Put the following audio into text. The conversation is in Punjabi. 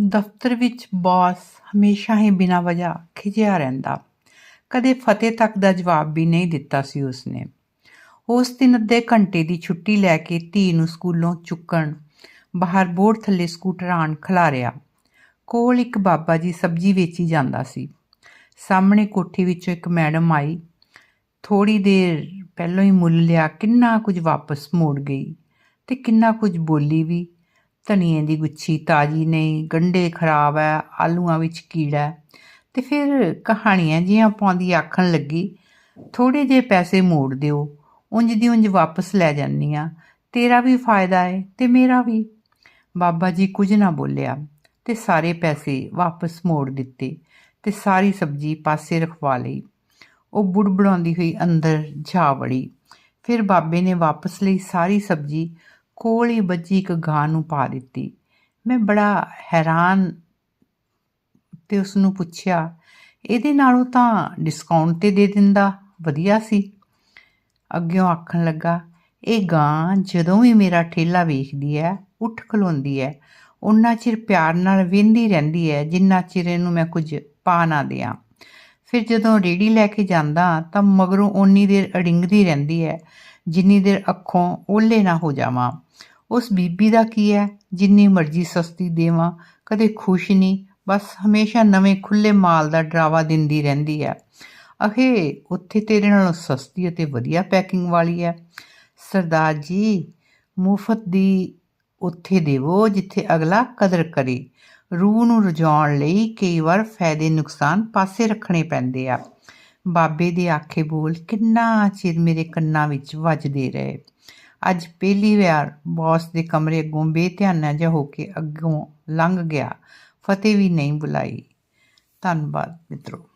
ਦਫ਼ਤਰ ਵਿੱਚ ਬੌਸ ਹਮੇਸ਼ਾ ਹੀ ਬਿਨਾਂ ਵਜ੍ਹਾ ਖਿਝਿਆ ਰਹਿੰਦਾ। ਕਦੇ ਫਤਿਹ ਤੱਕ ਦਾ ਜਵਾਬ ਵੀ ਨਹੀਂ ਦਿੱਤਾ ਸੀ ਉਸਨੇ। ਉਸ ਦਿਨ ਅੱਧੇ ਘੰਟੇ ਦੀ ਛੁੱਟੀ ਲੈ ਕੇ ਧੀ ਨੂੰ ਸਕੂਲੋਂ ਚੁੱਕਣ ਬਾਹਰ ਬੋਰਡ ਥੱਲੇ ਸਕੂਟਰ ਆਣ ਖਲਾਰਿਆ। ਕੋਲ ਇੱਕ ਬਾਬਾ ਜੀ ਸਬਜ਼ੀ ਵੇਚੀ ਜਾਂਦਾ ਸੀ। ਸਾਹਮਣੇ ਕੋਠੀ ਵਿੱਚੋਂ ਇੱਕ ਮੈਡਮ ਆਈ। ਥੋੜੀ ਦੇਰ ਪਹਿਲਾਂ ਹੀ ਮੁੱਲ ਲਿਆ ਕਿੰਨਾ ਕੁਝ ਵਾਪਸ ਮੋੜ ਗਈ ਤੇ ਕਿੰਨਾ ਕੁਝ ਬੋਲੀ ਵੀ। ਧਨੀਏ ਦੀ ਗੁੱਛੀ ਤਾਜੀ ਨਹੀਂ, ਗੰਡੇ ਖਰਾਬ ਹੈ ਆਲੂਆਂ ਵਿੱਚ ਕੀੜਾ ਹੈ ਤੇ ਫਿਰ ਕਹਾਣੀਆਂ ਜੀਆਂ ਪਾਉਂਦੀ ਆਖਣ ਲੱਗੀ ਥੋੜੇ ਜਿਹੇ ਪੈਸੇ ਮੋੜ ਦਿਓ, ਉਂਝ ਦੀ ਉਂਝ ਵਾਪਸ ਲੈ ਜਾਂਦੀ ਆ। ਤੇਰਾ ਵੀ ਫਾਇਦਾ ਹੈ ਤੇ ਮੇਰਾ ਵੀ। ਬਾਬਾ ਜੀ ਕੁਝ ਨਾ ਬੋਲਿਆ ਤੇ ਸਾਰੇ ਪੈਸੇ ਵਾਪਸ ਮੋੜ ਦਿੱਤੇ ਤੇ ਸਾਰੀ ਸਬਜ਼ੀ ਪਾਸੇ ਰਖਵਾ ਲਈ। ਉਹ ਬੁੜਬੜਾਉਂਦੀ ਹੋਈ ਅੰਦਰ ਜਾ ਵੜੀ। ਫਿਰ ਬਾਬੇ ਨੇ ਵਾਪਸ ਲਈ ਸਾਰੀ ਸਬਜ਼ੀ ਕੋਲ ਹੀ ਬੱਜੀ ਇੱਕ ਗਾਂ ਨੂੰ ਪਾ ਦਿੱਤੀ। ਮੈਂ ਬੜਾ ਹੈਰਾਨ ਤੇ ਉਸ ਨੂੰ ਪੁੱਛਿਆ, ਇਹਦੇ ਨਾਲੋਂ ਤਾਂ ਡਿਸਕਾਊਂਟ ਤੇ ਦੇ ਦਿੰਦਾ? ਵਧੀਆ ਸੀ। ਅੱਗਿਓਂ ਆਖਣ ਲੱਗਾ, ਇਹ ਗਾਂ ਜਦੋਂ ਵੀ ਮੇਰਾ ਠੇਲਾ ਵੇਖਦੀ ਹੈ ਉੱਠ ਖਲੋਂਦੀ ਹੈ ਉਨਾ ਚਿਰ ਪਿਆਰ ਨਾਲ ਵੇਂਦੀ ਰਹਿੰਦੀ ਹੈ ਜਿੰਨਾ ਚਿਰ ਇਹਨੂੰ ਮੈਂ ਕੁਝ ਪਾ ਨਾ ਦਿਆਂ। ਫਿਰ ਜਦੋਂ ਰੇੜੀ ਲੈ ਕੇ ਜਾਂਦਾ ਤਾਂ ਮਗਰੋਂ ਓਨੀ ਦੇਰ ਅੜਿੰਗਦੀ ਰਹਿੰਦੀ ਹੈ ਜਿੰਨੀ ਦੇਰ ਅੱਖੋਂ ਓਲੇ ਨਾ ਹੋ ਜਾਵਾਂ। ਉਸ ਬੀਬੀ ਦਾ ਕੀ ਹੈ? ਜਿੰਨੀ ਮਰਜ਼ੀ ਸਸਤੀ ਦੇਵਾਂ, ਕਦੇ ਖੁਸ਼ ਨਹੀਂ, ਬਸ ਹਮੇਸ਼ਾ ਨਵੇਂ ਖੁੱਲੇ ਮਾਲ ਦਾ ਡਰਾਵਾ ਦਿੰਦੀ ਰਹਿੰਦੀ ਹੈ। ਅਖੇ ਉੱਥੇ ਤੇਰੇ ਨਾਲੋਂ ਸਸਤੀ ਅਤੇ ਵਧੀਆ ਪੈਕਿੰਗ ਵਾਲੀ ਹੈ। ਸਰਦਾਰ ਜੀ, ਮੁਫਤ ਦੀ ਉੱਥੇ ਦੇਵੋ, ਜਿੱਥੇ ਅਗਲਾ ਕਦਰ ਕਰੇ। ਰੂਹ ਨੂੰ ਰਜਾਉਣ ਲਈ ਕਈ ਵਾਰ ਫਾਇਦੇ ਨੁਕਸਾਨ ਪਾਸੇ ਰੱਖਣੇ ਪੈਂਦੇ ਆ। ਬਾਬੇ ਦੇ ਆਖੇ ਬੋਲ ਕਿੰਨਾ ਚਿਰ ਮੇਰੇ ਕੰਨਾਂ ਵਿੱਚ ਵੱਜਦੇ ਰਹੇ। ਅੱਜ ਪਹਿਲੀ ਵਾਰ ਬੌਸ ਦੇ ਕਮਰੇ ਅੱਗੋਂ ਬੇਧਿਆਨਾ ਜਿਹਾ ਹੋ ਕੇ ਅੱਗੋਂ ਲੰਘ ਗਿਆ। ਫਤਿਹ ਵੀ ਨਹੀਂ ਬੁਲਾਈ। ਧੰਨਵਾਦ ਮਿੱਤਰੋ।